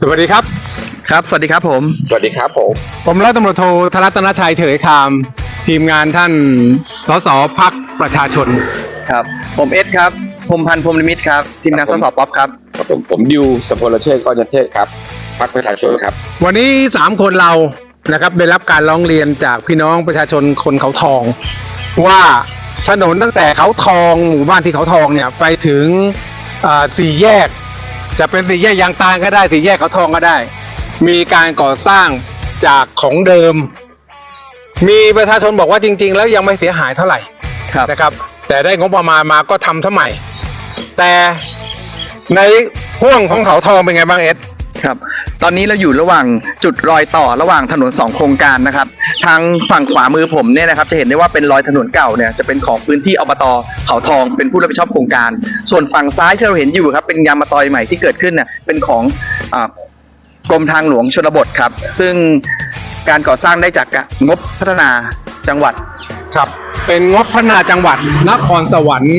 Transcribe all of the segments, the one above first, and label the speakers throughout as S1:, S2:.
S1: สวัสดีครับ
S2: ครับ สวัสดีครับผม
S3: สวัสดีครับผม
S1: ผมร้อยตำรวจโทธรัตนชัยเถยคาม ทีมงานท่านสสพักประชาชน
S2: ครับ ผมเอสครับพรหมพันธ์พรหมนิมิตครับ ทีมงานสสป๊อปครับ
S3: ครับผมผมดิวสพลเชษฐ์ก้อนยเทศครับพรรคประชาชนครับ
S1: วันนี้สามคนเรานะครับได้รับการร้องเรียนจากพี่น้องประชาชนคนเขาทอง ว่าถนนตั้งแต่เขาทองหมู่บ้านที่เขาทองเนี่ยไปถึงอ่าสี่แยก จะเป็นสี่แยกยางตาลก็ได้สี่แยกเขาทองก็ได้ มีการก่อสร้างจากของเดิม มีประชาชนบอกว่าจริง ๆ แล้วยังไม่เสียหายเท่าไหร่
S2: ครับ
S1: นะครับ แต่ได้งบประมาณมาก็ทำสมัยแต่ในห่วงของเขาทองเป็นไงบ้างเอส
S2: ครับ ตอนนี้เราอยู่ระหว่างจุดรอยต่อระหว่างถนนสองโครงการนะครับ ทางฝั่งขวามือผมเนี่ยนะครับจะเห็นได้ว่าเป็นรอยถนนเก่าเนี่ยจะเป็นของพื้นที่อบตเขาทอง เป็นผู้รับผิดชอบโครงการ ส่วนฝั่งซ้ายที่เราเห็นอยู่ครับเป็นยางมะตอยใหม่ที่เกิดขึ้นเนี่ยเป็นของอกรมทางหลวงชนบทครับ ซึ่งการก่อสร้างได้จากงบพัฒนาจังหวัด
S1: ครับเป็นงบพัฒนาจังหวัดนครสวรรค์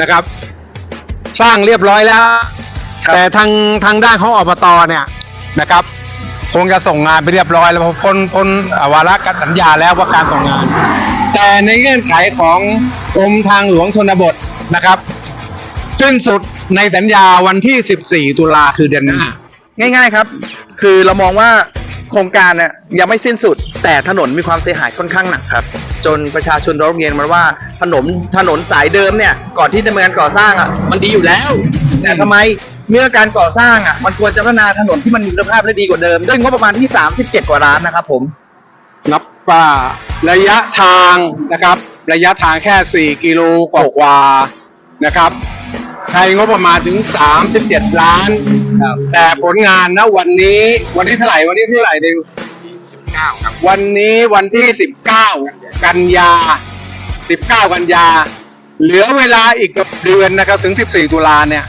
S1: นะครับ สร้างเรียบร้อยแล้ว แต่ทางทางด้านของอบตเนี่ย นะครับคงจะส่งงานไปเรียบร้อย แล้วเพราะพ้นพ้นวาระการสัญญาแล้วว่าการส่งงาน แต่ในเงื่อนไขของกรมทางหลวงชนบทนะครับ สิ้นสุดในสัญญาวันที่ 14 ตุลาคือเดือนหน้า
S2: ง่าย ๆครับ คือเรามองว่าโครงการเนี่ยยังไม่สิ้นสุด แต่ถนนมีความเสียหายค่อนข้างหนักครับ จนประชาชนร้องเรียนมาว่าถนนถนนสายเดิมเนี่ย ก่อนที่จะมีการก่อสร้างอะมันดีอยู่แล้ว แต่ทำไม เมื่อการก่อสร้างอะมันควรจะพัฒนาถนนที่มันมีคุณภาพและดีกว่าเดิม ด้วยงบประมาณที่ 37 กว่าล้านนะครับผม
S1: นับว่าระยะทางนะครับ ระยะทางแค่ 4 กิโลกว่าๆนะครับ ใช้งบประมาณถึง 37 ล้านแต่ผลงานนะวันนี้วันที่เท่าไหร่วันที่เท่าไหร่ดิว
S3: 9ครับ
S1: วันนี้วันที่ 19 กันยา 19 กันยา เหลือเวลาอีกเกือบเดือนนะครับถึง 14 ตุลาเนี่ย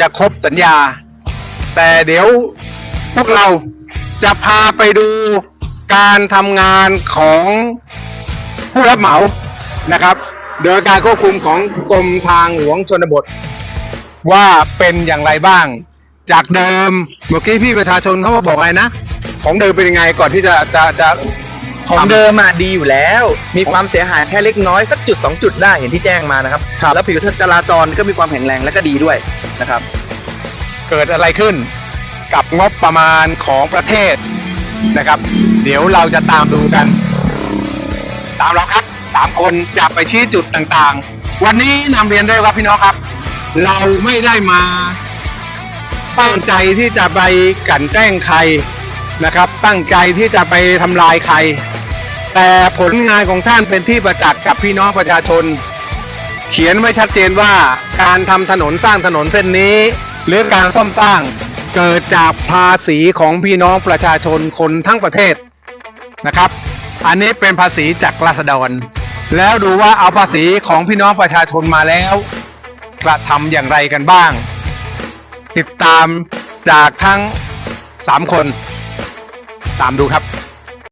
S1: จะครบสัญญา แต่เดี๋ยวพวกเราจะพาไปดูการทำงานของผู้รับเหมานะครับ โดยการควบคุมของกรมทางหลวงชนบท ว่าเป็นอย่างไรบ้าง จากเดิมเมื่อกี้พี่ประชาชนเขามาบอกอะไรนะ ของเดิมเป็นยังไงก่อนที่จะจะจะ
S2: ของเดิมอะดีอยู่แล้ว มีความเสียหายแค่เล็กน้อยสักจุดสองจุดได้เห็นที่แจ้งมานะครับแล้วผิวจราจรก็มีความแข็งแรงและก็ดีด้วยนะครับ
S1: เกิดอะไรขึ้นกับงบประมาณของประเทศนะครับ เดี๋ยวเราจะตามดูกัน ตามเราครับสามคนจะไปชี้จุดต่างๆ วันนี้นำเรียนด้วยว่าพี่น้องครับ เราไม่ได้มาตั้งใจที่จะไปกลั่นแกล้งใครนะครับ ตั้งใจที่จะไปทำลายใคร แต่ผลงานของท่านเป็นที่ประจักษ์กับพี่น้องประชาชน เขียนไว้ชัดเจนว่าการทำถนนสร้างถนนเส้นนี้ หรือการซ่อมสร้างเกิดจากภาษีของพี่น้องประชาชนคนทั้งประเทศนะครับ อันนี้เป็นภาษีจากราษฎร แล้วดูว่าเอาภาษีของพี่น้องประชาชนมาแล้ว กระทำอย่างไรกันบ้าง ติดตามจากทั้งสามคน ตามดูครับ